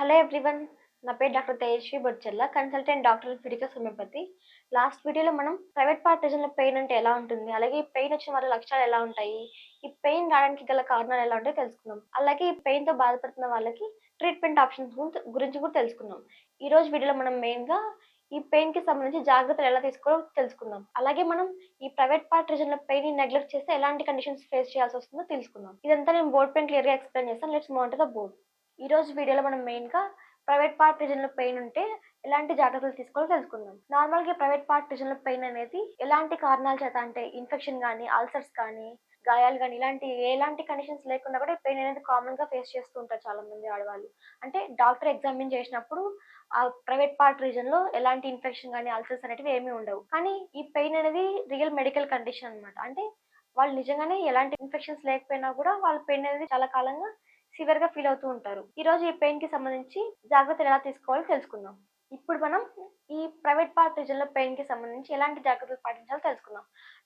Hello everyone నా పేరు doctor Tejaswi Bochalla consultant doctor ఫిడికా homeopathy last వీడియోలో మనం ప్రైవేట్ పార్ట్ పెయిన్ అంటే ఎలా ఉంటుంది అలాగే ఈ పెయిన్ వచ్చిన వాళ్ళ లక్షణాలు ఎలా ఉంటాయి ఈ పెయిన్ రావడానికి గల కారణాలు ఎలా ఉంటాయో తెలుసుకుందాం. అలాగే ఈ పెయిన్తో బాధపడుతున్న వాళ్ళకి ట్రీట్మెంట్ ఆప్షన్స్ గురించి- గురించి కూడా తెలుసుకున్నాం ఈ రోజు వీడియోలో మనం మెయిన్గా ఈ పెయిన్కి సంబంధించి జాగ్రత్తలు ఎలా తీసుకోవాలో తెలుసుకుందాం. అలాగే మనం ఈ ప్రైవేట్ పార్ట్ రీజన్లో పెయిన్ నెగ్లెక్ట్ చేస్తే ఎలాంటి కండిషన్స్ ఫేస్ చేయాల్సి వస్తుందో తెలుసుకుందాం. ఇదంతా నేను బోర్డ్ పెయిన్ క్లియర్గా ఎక్స్ప్లెయిన్ చేస్తాను. లెట్స్ మోన్ ద బోర్డ్ ఈ రోజు వీడియోలో మనం మెయిన్గా ప్రైవేట్ పార్ట్ రీజన్లో పెయిన్ ఉంటే ఎలాంటి జాగ్రత్తలు తీసుకోవాలో తెలుసుకుందాం. నార్మల్గా ప్రైవేట్ పార్ట్ రీజన్లో పెయిన్ అనేది ఎలాంటి కారణాల చేత అంటే ఇన్ఫెక్షన్ కానీ అల్సర్స్ కానీ గాయాలు కానీ ఇలాంటి ఎలాంటి కండిషన్స్ లేకుండా కూడా పెయిన్ అనేది కామన్గా ఫేస్ చేస్తూ ఉంటారు చాలామంది ఆడవాళ్ళు. అంటే డాక్టర్ ఎగ్జామిన్ చేసినప్పుడు ఆ ప్రైవేట్ పార్ట్ రీజన్లో ఎలాంటి ఇన్ఫెక్షన్ కానీ అల్సర్స్ అనేటివి ఏమీ ఉండవు. కానీ ఈ పెయిన్ అనేది రియల్ మెడికల్ కండిషన్ అనమాట అంటే వాళ్ళు నిజంగానే ఎలాంటి ఇన్ఫెక్షన్స్ లేకపోయినా కూడా వాళ్ళ పెయిన్ అనేది చాలా కాలంగా సివియర్గా ఫీల్ అవుతూ ఉంటారు. ఈ రోజు ఈ పెయిన్కి సంబంధించి జాగ్రత్తలు ఎలా తీసుకోవాలో తెలుసుకుందాం. ఇప్పుడు మనం ఈ ప్రైవేట్ పార్ట్ రీజన్లో పెయిన్కి సంబంధించి ఎలాంటి జాగ్రత్తలు పాటించాలో తెలుసుకుందాం.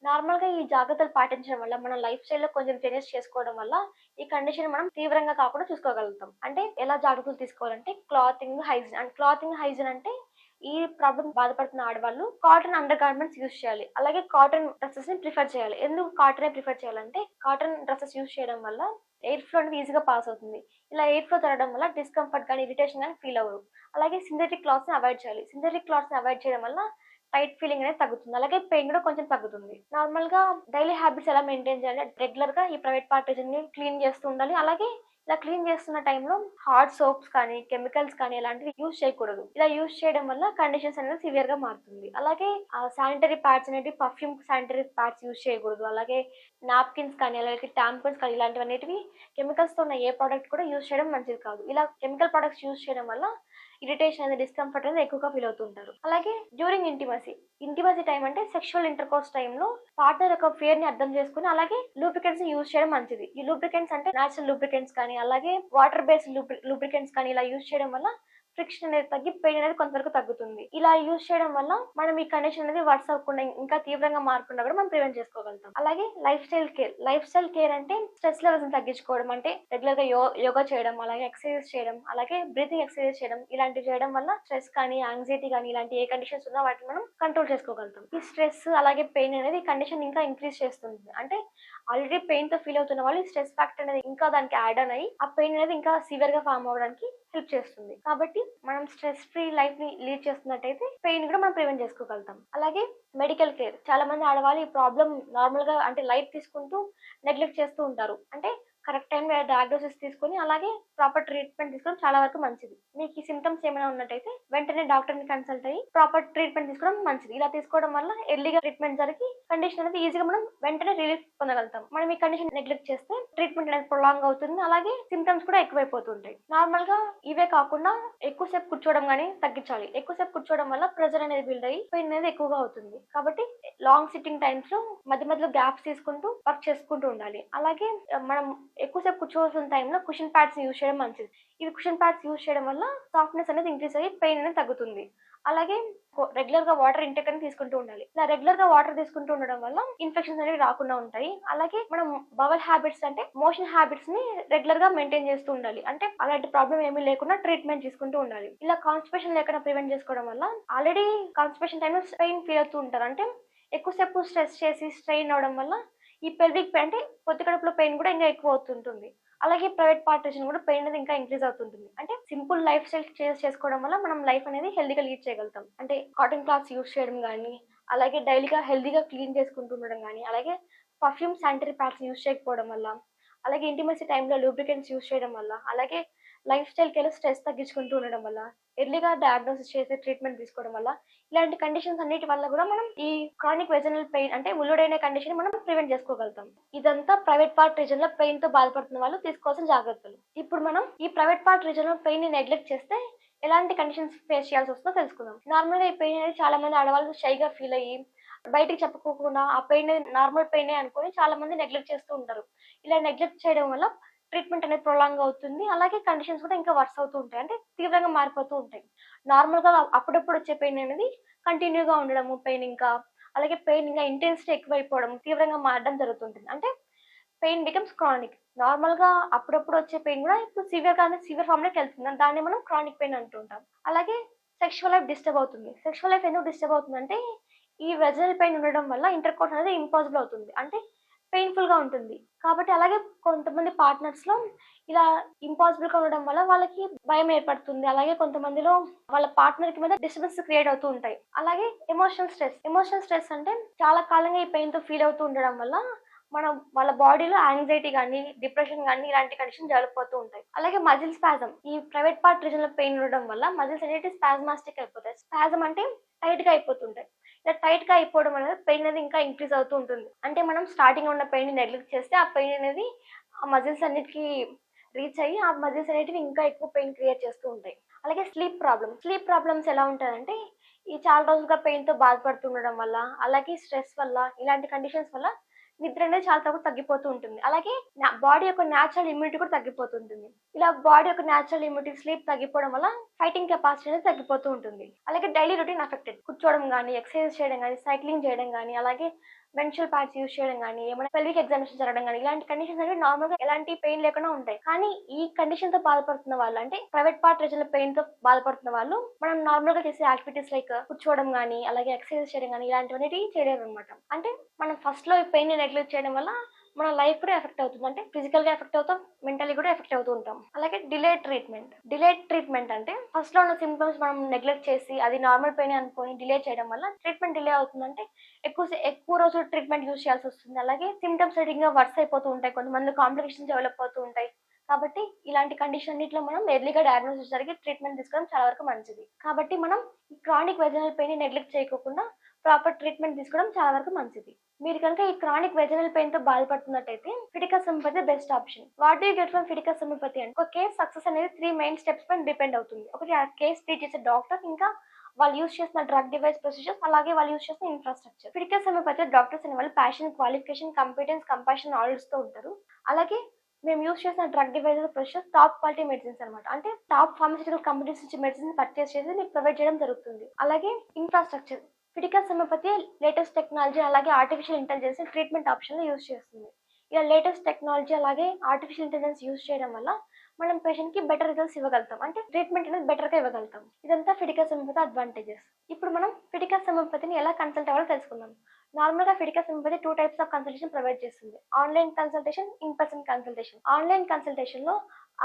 నార్మల్గా ఈ జాగ్రత్తలు పాటించడం వల్ల మన లైఫ్ స్టైల్లో కొంచెం చేంజెస్ చేసుకోవడం వల్ల ఈ కండిషన్ మనం తీవ్రంగా కాకుండా చూసుకోగలుగుతాం. అంటే ఎలా జాగ్రత్తలు తీసుకోవాలంటే clothing hygiene and clothing hygiene అంటే ఈ ప్రాబ్లం బాధపడుతున్న ఆడవాళ్ళు కాటన్ అండర్ గార్మెంట్స్ యూస్ చేయాలి. అలాగే కాటన్ డ్రెస్సెస్ని ప్రిఫర్ చేయాలి. ఎందుకు కాటన్ ప్రిఫర్ చేయాలంటే కాటన్ డ్రెస్సెస్ యూస్ చేయడం వల్ల ఎయిర్ ఫ్లో అనేది ఈజీగా పాస్ అవుతుంది. ఇలా ఎయిర్ ఫ్లో తిరగడం వల్ల డిస్కంఫర్ట్ కానీ ఇరిటేషన్ కానీ ఫీల్ అవ్వరు అలాగే సింథటిక్ క్లాత్స్ని అవాయిడ్ చేయాలి. సింథటిక్ క్లాత్స్ని అవాయిడ్ చేయడం వల్ల టైట్ ఫీలింగ్ అనేది తగ్గుతుంది. అలాగే పెయిన్ కూడా కొంచెం తగ్గుతుంది. నార్మల్గా డైలీ హ్యాబిట్స్ ఎలా మెయింటైన్ చేయాలి రెగ్యులర్గా ఈ ప్రైవేట్ పార్ట్ని క్లీన్ చేస్తూ ఉండాలి. అలాగే ఇలా క్లీన్ చేస్తున్న టైంలో హార్డ్ సోప్స్ కానీ కెమికల్స్ కానీ ఇలాంటివి యూజ్ చేయకూడదు. ఇలా యూజ్ చేయడం వల్ల కండిషన్స్ అనేది సివియర్గా మారుతుంది. అలాగే శానిటరీ ప్యాడ్స్ అనేవి పర్ఫ్యూమ్ శానిటరీ ప్యాడ్స్ యూజ్ చేయకూడదు. అలాగే నాప్కిన్స్ కానీ అలాగే టాంపన్స్ కానీ ఇలాంటివి అనేటివి కెమికల్స్తో ఉన్న ఏ ప్రోడక్ట్ కూడా యూజ్ చేయడం మంచిది కాదు. ఇలా కెమికల్ ప్రొడక్ట్స్ యూజ్ చేయడం వల్ల ఇరిటేషన్ అనేది డిస్కంఫర్ట్ అనేది ఎక్కువగా ఫీల్ అవుతుంటారు. అలాగే డ్యూరింగ్ ఇంటిమసీ ఇంటిమసీ టైం అంటే సెక్షువల్ ఇంటర్ కోర్స్ టైంలో పార్ట్నర్ యొక్క ఫియర్ని అర్థం చేసుకుని అలాగే లూబ్రికెంట్స్ యూజ్ చేయడం మంచిది. ఈ లూబ్రికెంట్స్ అంటే నేచురల్ లూబ్రికెంట్స్ కానీ అలాగే వాటర్ బేస్డ్ లూబ్రికెంట్స్ కానీ ఇలా యూజ్ చేయడం వల్ల ఫ్రిక్షన్ అనేది తగ్గి పెయిన్ అనేది కొంతవరకు తగ్గుతుంది. ఇలా యూజ్ చేయడం వల్ల మనం ఈ కండిషన్ అనేది వర్స్ అవ్వకుండా ఇంకా తీవ్రంగా మారకుండా కూడా మనం ప్రివెంట్ చేసుకోగలుగుతాం. అలాగే life style care life style care అంటే స్ట్రెస్ లెవెల్స్ తగ్గించుకోవడం అంటే రెగ్యులర్గా యో యోగా చేయడం అలాగే ఎక్సర్సైజ్ చేయడం అలాగే బ్రీతింగ్ ఎక్సర్సైజ్ చేయడం ఇలాంటివి చేయడం వల్ల స్ట్రెస్ కానీ యాంగ్జైటీ కానీ ఇలాంటి ఏ కండిషన్స్ ఉన్నా వాటిని మనం కంట్రోల్ చేసుకోగలుగుతాం. ఈ స్ట్రెస్ అలాగే పెయిన్ అనేది కండిషన్ ఇంకా ఇంక్రీజ్ చేస్తుంది. అంటే ఆల్రెడీ పెయిన్తో ఫీల్ అవుతున్న వాళ్ళు స్ట్రెస్ ఫ్యాక్టర్ అనేది ఇంకా దానికి యాడ్ అన్ అయ్యి ఆ పెయిన్ అనేది ఇంకా సివియర్గా ఫామ్ అవడానికి హెల్ప్ చేస్తుంది. కాబట్టి మనం స్ట్రెస్ ఫ్రీ లైఫ్ని లీడ్ చేస్తున్నట్టయితే పెయిన్ కూడా మనం ప్రివెంట్ చేసుకోగలుగుతాం. అలాగే మెడికల్ కేర్. చాలా మంది ఆడవాళ్ళు ఈ ప్రాబ్లం నార్మల్గా అంటే లైట్ తీసుకుంటూ నెగ్లెక్ట్ చేస్తూ ఉంటారు. అంటే కరెక్ట్ టైం డయాగ్నోసిస్ తీసుకొని అలాగే ప్రాపర్ ట్రీట్మెంట్ తీసుకోవడం చాలా వరకు మంచిది. మీకు ఈ సిమ్టమ్స్ ఏమైనా ఉన్నట్టయితే వెంటనే డాక్టర్ని కన్సల్ట్ అయ్యి ప్రాపర్ ట్రీట్మెంట్ తీసుకోవడం మంచిది. ఇలా తీసుకోవడం వల్ల ఎర్లీగా ట్రీట్మెంట్ జరిగి కండిషన్ అనేది ఈజీగా మనం వెంటనే రిలీఫ్ పొందగలుగుతాం. మనం ఈ కండిషన్ నెగ్లెక్ట్ చేస్తే ట్రీట్మెంట్ అనేది ప్రొలాంగ్ అవుతుంది. అలాగే సిమ్టమ్స్ కూడా ఎక్కువైపోతుంటాయి. నార్మల్గా ఇవే కాకుండా ఎక్కువసేపు కూర్చోవడం కానీ తగ్గించాలి. ఎక్కువసేపు కూర్చోవడం వల్ల ప్రెజర్ అనేది బిల్డ్ అయ్యి పెయిన్ అనేది ఎక్కువగా అవుతుంది. కాబట్టి లాంగ్ సిట్టింగ్ టైమ్స్లో మధ్య మధ్యలో గ్యాప్స్ తీసుకుంటూ వర్క్ చేసుకుంటూ ఉండాలి. అలాగే మనం ఎక్కువసేపు కూర్చోవలసిన టైంలో కుషన్ ప్యాడ్స్ యూజ్ చేయడం మంచిది. ఇవి కుషన్ ప్యాడ్స్ యూజ్ చేయడం వల్ల సాఫ్ట్నెస్ అనేది ఇంక్రీజ్ అయ్యి పెయిన్ అనేది తగ్గుతుంది. అలాగే రెగ్యులర్గా వాటర్ ఇంటెక్ అని తీసుకుంటూ ఉండాలి. ఇలా రెగ్యులర్గా వాటర్ తీసుకుంటూ ఉండడం వల్ల ఇన్ఫెక్షన్స్ అనేవి రాకుండా ఉంటాయి. అలాగే మనం బవల్ హ్యాబిట్స్ అంటే మోషన్ హ్యాబిట్స్ని రెగ్యులర్గా మెయింటైన్ చేస్తూ ఉండాలి. అంటే అలాంటి ప్రాబ్లం ఏమీ లేకుండా ట్రీట్మెంట్ తీసుకుంటూ ఉండాలి. ఇలా కాన్స్టిపేషన్ లేకుండా ప్రివెంట్ చేసుకోవడం వల్ల ఆల్రెడీ కాన్స్టిపేషన్ టైంలో స్ట్రెయిన్ ఫీల్ అవుతూ ఉంటారు. అంటే ఎక్కువసేపు స్ట్రెస్ చేసి స్ట్రెయిన్ అవడం వల్ల ఈ పెల్విక్ అంటే పొత్తి కడుపులో పెయిన్ కూడా ఇంకా ఎక్కువ అవుతుంటుంది. అలాగే ప్రైవేట్ పార్టీషన్ కూడా పెయిన్ అనేది ఇంకా ఇంక్రీజ్ అవుతుంటుంది. అంటే సింపుల్ లైఫ్ స్టైల్ చేంజ్ చేసుకోవడం వల్ల మనం లైఫ్ అనేది హెల్దీగా లీడ్ చేయగలుగుతాం. అంటే కాటన్ క్లాత్స్ యూజ్ చేయడం కానీ అలాగే డైలీగా హెల్దీగా క్లీన్ చేసుకుంటూ ఉండడం కానీ అలాగే పర్ఫ్యూమ్ శానిటరీ ప్యాడ్స్ యూజ్ చేయకపోవడం వల్ల అలాగే ఇంటిమసీ టైంలో లూబ్రికెంట్స్ యూజ్ చేయడం వల్ల అలాగే లైఫ్ స్టైల్కి వెళ్ళి స్ట్రెస్ తగ్గించుకుంటూ ఉండడం వల్ల ఎర్లీగా డయాగ్నోసిస్ చేసి ట్రీట్మెంట్ తీసుకోవడం వల్ల ఇలాంటి కండిషన్స్ అన్నిటి వల్ల కూడా మనం ఈ క్రానిక్ వెజనల్ పెయిన్ అంటే ముల్లుడైన కండిషన్ మనం ప్రివెంట్ చేసుకోగలుగుతాం. ఇదంతా ప్రైవేట్ పార్ట్ రీజన్లో పెయిన్తో బాధపడుతున్న వాళ్ళు తీసుకోవాల్సిన జాగ్రత్తలు. ఇప్పుడు మనం ఈ ప్రైవేట్ పార్ట్ రీజన్లో పెయిన్ని నెగ్లెక్ట్ చేస్తే ఎలాంటి కండిషన్స్ ఫేస్ చేయాల్సి వస్తుందో తెలుసుకుందాం. నార్మల్గా ఈ పెయిన్ అనేది చాలా మంది ఆడవాళ్ళు షైగా ఫీల్ అయ్యి బయటికి చెప్పుకోకుండా ఆ పెయిన్ నార్మల్ పెయిన్ అనుకొని చాలా మంది నెగ్లెక్ట్ చేస్తూ ఉంటారు. ఇలా నెగ్లెక్ట్ చేయడం వల్ల ట్రీట్మెంట్ అనేది ప్రొలాంగ్ అవుతుంది. అలాగే కండిషన్స్ కూడా ఇంకా వర్స్ అవుతూ ఉంటాయి. అంటే తీవ్రంగా మారిపోతూ ఉంటాయి. నార్మల్గా అప్పుడప్పుడు వచ్చే పెయిన్ అనేది కంటిన్యూగా ఉండడము పెయిన్ ఇంకా అలాగే పెయిన్ ఇంకా ఇంటెన్సిటీ ఎక్కువైపోవడం తీవ్రంగా మారడం జరుగుతుంటుంది అంటే పెయిన్ బికమ్స్ క్రానిక్. నార్మల్గా అప్పుడప్పుడు వచ్చే పెయిన్ కూడా ఇప్పుడు సివియర్ కానీ సివియర్ ఫామ్లోకి వెళ్తుంది దాన్ని మనం క్రానిక్ పెయిన్ అంటుంటాం అలాగే సెక్షువల్ లైఫ్ డిస్టర్బ్ అవుతుంది. సెక్షువల్ లైఫ్ ఎందుకు డిస్టర్బ్ అవుతుందంటే ఈ వెజల్ పెయిన్ ఉండడం వల్ల ఇంటర్ కోర్స్ అనేది ఇంపాసిబుల్ అవుతుంది. అంటే పెయిన్ఫుల్గా ఉంటుంది. కాబట్టి అలాగే కొంతమంది పార్ట్నర్స్లో ఇలా ఇంపాసిబుల్గా ఉండడం వల్ల వాళ్ళకి భయం ఏర్పడుతుంది. అలాగే కొంతమందిలో వాళ్ళ పార్ట్నర్కి మీద డిస్టర్బెన్స్ క్రియేట్ అవుతూ ఉంటాయి. అలాగే ఎమోషనల్ స్ట్రెస్ ఎమోషనల్ స్ట్రెస్ అంటే చాలా కాలంగా ఈ పెయిన్తో ఫీల్ అవుతూ ఉండడం వల్ల మన వాళ్ళ బాడీలో యాంగ్జైటీ కానీ డిప్రెషన్ కానీ ఇలాంటి కండిషన్ డెవలప్ అవుతూ ఉంటాయి. అలాగే మజిల్ స్పాజం ఈ ప్రైవేట్ పార్ట్ రీజన్లో పెయిన్ ఉండడం వల్ల మజిల్స్ అనేవి స్పాజమాస్టిక్ అయిపోతాయి. స్పాజం అంటే టైట్గా అయిపోతుంటాయి. ఇలా టైట్గా అయిపోవడం అనేది పెయిన్ అనేది ఇంకా ఇంక్రీజ్ అవుతూ ఉంటుంది. అంటే మనం స్టార్టింగ్ ఉన్న పెయిన్ నెగ్లెక్ట్ చేస్తే ఆ పెయిన్ అనేది ఆ మజిల్స్ అన్నిటికీ రీచ్ అయ్యి ఆ మజిల్స్ అనేటివి ఇంకా ఎక్కువ పెయిన్ క్రియేట్ చేస్తూ ఉంటాయి. అలాగే స్లీప్ ప్రాబ్లమ్ స్లీప్ ప్రాబ్లమ్స్ ఎలా ఉంటాయంటే ఈ చాలా రోజులుగా పెయిన్తో బాధపడుతుండడం వల్ల అలాగే స్ట్రెస్ వల్ల ఇలాంటి కండిషన్స్ వల్ల నిద్ర అనేది చాలా తక్కువ తగ్గిపోతూ ఉంటుంది. అలాగే బాడీ యొక్క న్యాచురల్ ఇమ్యూనిటీ కూడా తగ్గిపోతుంటుంది. ఇలా బాడీ యొక్క న్యాచురల్ ఇమ్యూనిటీ స్లీప్ తగ్గిపోవడం వల్ల ఫైటింగ్ కెపాసిటీ అనేది తగ్గిపోతూ ఉంటుంది. అలాగే డైలీ రొటీన్ అఫెక్టెడ్ కూర్చోవడం కానీ ఎక్సర్సైజ్ చేయడం కానీ సైక్లింగ్ చేయడం కానీ అలాగే మెన్షువల్ ప్యాడ్స్ యూస్ చేయడం కానీ ఏమైనా పెల్విక్ ఎగ్జామినేషన్ జరగడం కానీ ఇలాంటి కండిషన్స్ అనేవి నార్మల్గా ఎలాంటి పెయిన్ లేకుండా ఉంటాయి. కానీ ఈ కండిషన్తో బాధపడుతున్న వాళ్ళు అంటే ప్రైవేట్ పార్ట్ రీజన్ పెయిన్తో బాధపడుతున్న వాళ్ళు మనం నార్మల్గా చేసే యాక్టివిటీస్ లైక్ కూర్చోవడం కానీ అలాగే ఎక్సర్సైజ్ చేయడం కానీ ఇలాంటివన్నీ చేయలేరు అనమాట అంటే మనం ఫస్ట్లో ఈ పెయిన్ నెగ్లెక్ట్ చేయడం వల్ల మన లైఫ్ కూడా ఎఫెక్ట్ అవుతుంది. అంటే ఫిజికల్గా ఎఫెక్ట్ అవుతాం మెంటలీ కూడా ఎఫెక్ట్ అవుతూ ఉంటాం. అలాగే డిలే ట్రీట్మెంట్ డిలే ట్రీట్మెంట్ అంటే ఫస్ట్లో ఉన్న సింప్టమ్స్ మనం నెగ్లెక్ట్ చేసి అది నార్మల్ పెయిన్ అనుకొని డిలే చేయడం వల్ల ట్రీట్మెంట్ డిలే అవుతుందంటే ఎక్కువ ఎక్కువ రోజులు ట్రీట్మెంట్ యూజ్ చేయాల్సి వస్తుంది. అలాగే సిమ్టమ్స్ సడన్గా వర్స్ అయిపోతూ ఉంటాయి. కొంతమంది కాంప్లికేషన్స్ డెవలప్ అవుతూ ఉంటాయి. కాబట్టి ఇలాంటి కండిషన్ అన్నింటిలో మనం ఎర్లీగా డయాగ్నోసిస్ జరిగి ట్రీట్మెంట్ తీసుకోవడం చాలా వరకు మంచిది. కాబట్టి మనం క్రానిక్ వెజనల్ పెయిన్ నెగ్లెక్ట్ చేయకుండా ప్రాపర్ ట్రీట్మెంట్ తీసుకోవడం చాలా వరకు మంచిది. మీరు కనుక ఈ క్రానిక్ వెజనల్ పెయిన్తో బాధపడుతున్నట్టయితే ఫిటికా సమపతి best option. What you get from ఫిటికా సమపతి అంటే ఒక కేస్ సక్సెస్ అనేది త్రీ మెయిన్ స్టెప్స్ పైన డిపెండ్ అవుతుంది. ఒకటి ఆ కేస్ ట్రీట్ చేసే డాక్టర్ ఇంకా వాళ్ళు యూస్ చేసిన డ్రగ్ డివైస్ ప్రొసీజర్స్ అలాగే వాళ్ళు యూస్ చేసిన ఇన్ఫ్రాస్ట్రక్చర్ ఫిటికస్ హోమియోపతి డాక్టర్స్ అనే వాళ్ళు ప్యాషన్ క్వాలిఫికేషన్ కంపిటెన్స్ కంపాషన్ నాలెడ్జ్తో ఉంటారు. అలాగే మేము యూస్ చేసిన drug devices process top quality medicines అనమాట అంటే టాప్ ఫార్మసిటికల్ కంపెనీస్ నుంచి మెడిసిన్ పర్చేస్ చేసి మీకు ప్రొవైడ్ చేయడం జరుగుతుంది. అలాగే ఇన్ఫ్రాస్ట్రక్చర్ ఫిటికల్ సమపతి లేటెస్ట్ టెక్నాలజీ అలాగే artificial intelligence treatment option use చేస్తుంది. ఇలా లేటెస్ట్ టెక్నాలజీ అలాగే ఆర్టిఫిషియల్ ఇంటెలిజెన్స్ యూస్ చేయడం వల్ల మనం పేషెంట్కి బెటర్ రిజల్ట్స్ ఇవ్వగలుగుతాం. అంటే ట్రీట్మెంట్ అనేది బెటర్గా ఇవ్వగలుగుతాం. ఇదంతా ఫిటికల్ సమపతి అడ్వాంటేజెస్ ఇప్పుడు మనం ఫిటికల్ సమపతిని ఎలా కన్సల్ట్ అవ్వాలో తెలుసుకుందాం. నార్మల్గా గా ఫిటికస్ two types of consultation provide చేస్తుంది. Online consultation in person consultation online కన్సల్టేషన్లో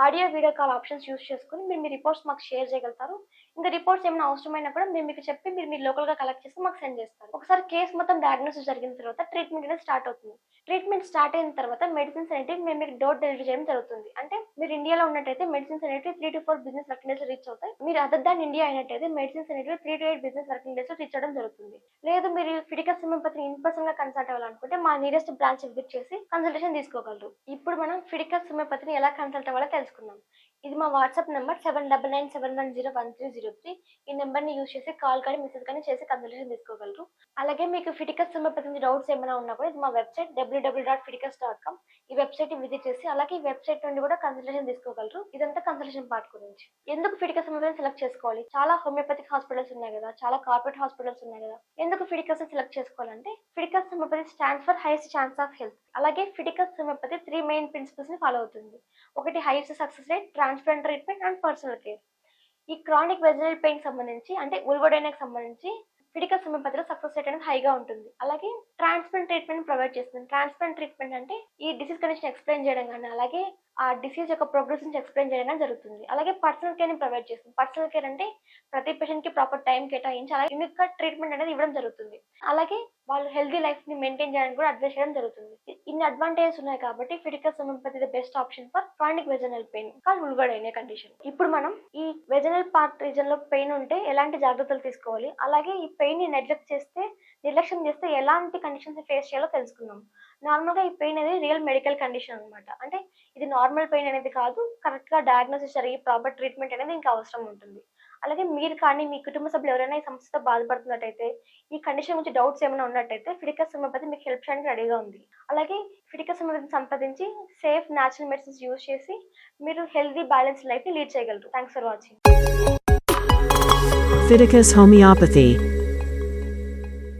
audio video call options use చేసుకుని మీరు మీ రిపోర్ట్స్ మాకు షేర్ చేయగలుగుతారు. ఇంకా రిపోర్ట్స్ ఏమైనా అవసరమైనప్పుడు మేము మీకు చెప్పి మీరు మీరు లోకల్గా కలెక్ట్ చేసి మాకు సెండ్ చేస్తారు. ఒకసారి కేసు మొత్తం డయాగ్నోసిస్ జరిగిన తర్వాత ట్రీట్మెంట్ అనేది స్టార్ట్ అవుతుంది. ట్రీట్మెంట్ స్టార్ట్ అయిన తర్వాత మెడిసిన్స్ అనేవి మేము మీకు డోర్ డెలివరీ చేయడం జరుగుతుంది. అంటే మీరు ఇండియాలో ఉన్నట్టయితే మెడిసిన్స్ అనేవి three to four business working days reach అవుతాయి. మీరు అదర్ దాన్ ఇండియా అయినట్టయితే మెడిసిన్స్ అనేవి three to eight business working days reach అవడం జరుగుతుంది. లేదు మీరు ఫిడికల్ సింహపతిని ఇన్ పర్సన్గా కన్సల్ట్ అవ్వాలనుకుంటే మా నియరెస్ట్ బ్రాంచ్ విజిట్ చేసి కన్సల్టేషన్ తీసుకోగలరు. ఇప్పుడు మనం ఫిడికల్ సింహపతిని ఎలా కన్సల్ట్ అవ్వాలో తెలుసుకుందాం. ఇది మా WhatsApp number seven double nine seven one zero one three zero three. ఈ నెంబర్ని యూస్ చేసి కాల్ కానీ మెసేజ్ కానీ చేసి కన్సల్టేషన్ తీసుకోగలరు. అలాగే మీకు ఫిటికస్ సంబంధించిన డౌట్స్ ఏమైనా ఉన్నా కూడా ఇది మా website W W dot Fiticus dot com ఈ వెబ్సైట్ విజిట్ చేసి అలాగే ఈ వెబ్సైట్ నుండి కూడా కన్సల్టేషన్ తీసుకోగలరు. ఇదంతా కన్సల్టేషన్ పార్ట్ గురించి. ఎందుకు ఫిటికస్ సంబంధించి సెలెక్ట్ చేసుకోవాలి? చాలా హోమియోపతిక్ హాస్పిటల్స్ ఉన్నాయి కదా చాలా కార్పొరేట్ హాస్పిటల్స్ ఉన్నాయి కదా ఎందుకు ఫిటికస్ సెలెక్ట్ చేసుకోవాలంటే Fiticus homeopathy stands for highest chance of health. అలాగే ఫిటికస్ హోమియోపతి త్రీ మెయిన్ ప్రిన్సిపల్స్ని ఫాలో అవుతుంది. ఒకటి highest success rate transparent treatment and personal care ఈ క్రానిక్ వెజినల్ పెయిన్ సంబంధించి అంటే ఉల్వడైనకి సంబంధించి ఫిటికల్ హోమియోపతిలో సక్సెస్ రేట్ అనేది హైగా ఉంటుంది. అలాగే ట్రాన్స్ప్లాంట్ ట్రీట్మెంట్ ప్రొవైడ్ చేస్తుంది. ట్రాన్స్ప్లాంట్ ట్రీట్మెంట్ అంటే ఈ డిసీజ్ కండిషన్ ఎక్స్ప్లెయిన్ చేయడం కానీ అలాగే ఆ డిసీజ్ యొక్క ప్రోగ్రెస్ నుంచి ఎక్స్ప్లెయిన్ చేయడం కానీ జరుగుతుంది. అలాగే పర్సనల్ కేర్ని ప్రొవైడ్ చేస్తుంది. పర్సనల్ కేర్ అంటే ప్రతి పేషెంట్కి ప్రాపర్ టైం కేటాయించి అలాగే యూనిక్ ట్రీట్మెంట్ అనేది ఇవ్వడం జరుగుతుంది. అలాగే వాళ్ళు హెల్దీ లైఫ్ని మెయింటైన్ చేయడానికి కూడా అడ్వైస్ చేయడం జరుగుతుంది. ఇన్ని అడ్వాంటేజెస్ ఉన్నాయి కాబట్టి Fiticus homeopathy the best option for chronic vaginal pain call vulvodynia condition. ఇప్పుడు మనం ఈ వెజనల్ పార్ట్ రీజన్లో పెయిన్ ఉంటే ఎలాంటి జాగ్రత్తలు తీసుకోవాలి? అలాగే ఈ పెయిన్ని నెగ్లెక్ట్ చేస్తే నిర్లక్ష్యం చేస్తే ఎలాంటి కండిషన్స్ ఫేస్ చేయాలో తెలుసుకుందాం. నార్మల్గా ఈ పెయిన్ అనేది రియల్ మెడికల్ కండిషన్ అనమాట అంటే ఇది నార్మల్ పెయిన్ అనేది కాదు కరెక్ట్గా డయాగ్నోసిస్ జరిగి ప్రాపర్ ట్రీట్మెంట్ అనేది ఇంకా అవసరం ఉంటుంది. అలాగే మీరు కానీ మీ కుటుంబ సభ్యులు ఎవరైనా ఈ సమస్యతో బాధపడుతున్నట్టయితే ఈ కండిషన్ గురించి డౌట్స్ ఏమైనా ఉన్నట్టయితే ఫిడికస్ హోమియోపతి మీకు హెల్ప్ చేయడానికి రెడీగా ఉంది. అలాగే ఫిడికస్ హోమియోపతిని సంప్రదించి సేఫ్ న్యాచురల్ మెడిసిన్స్ యూజ్ చేసి మీరు హెల్దీ బ్యాలెన్స్ లైఫ్ని లీడ్ చేయగలరు. Thanks for watching Fiticus Homeopathy.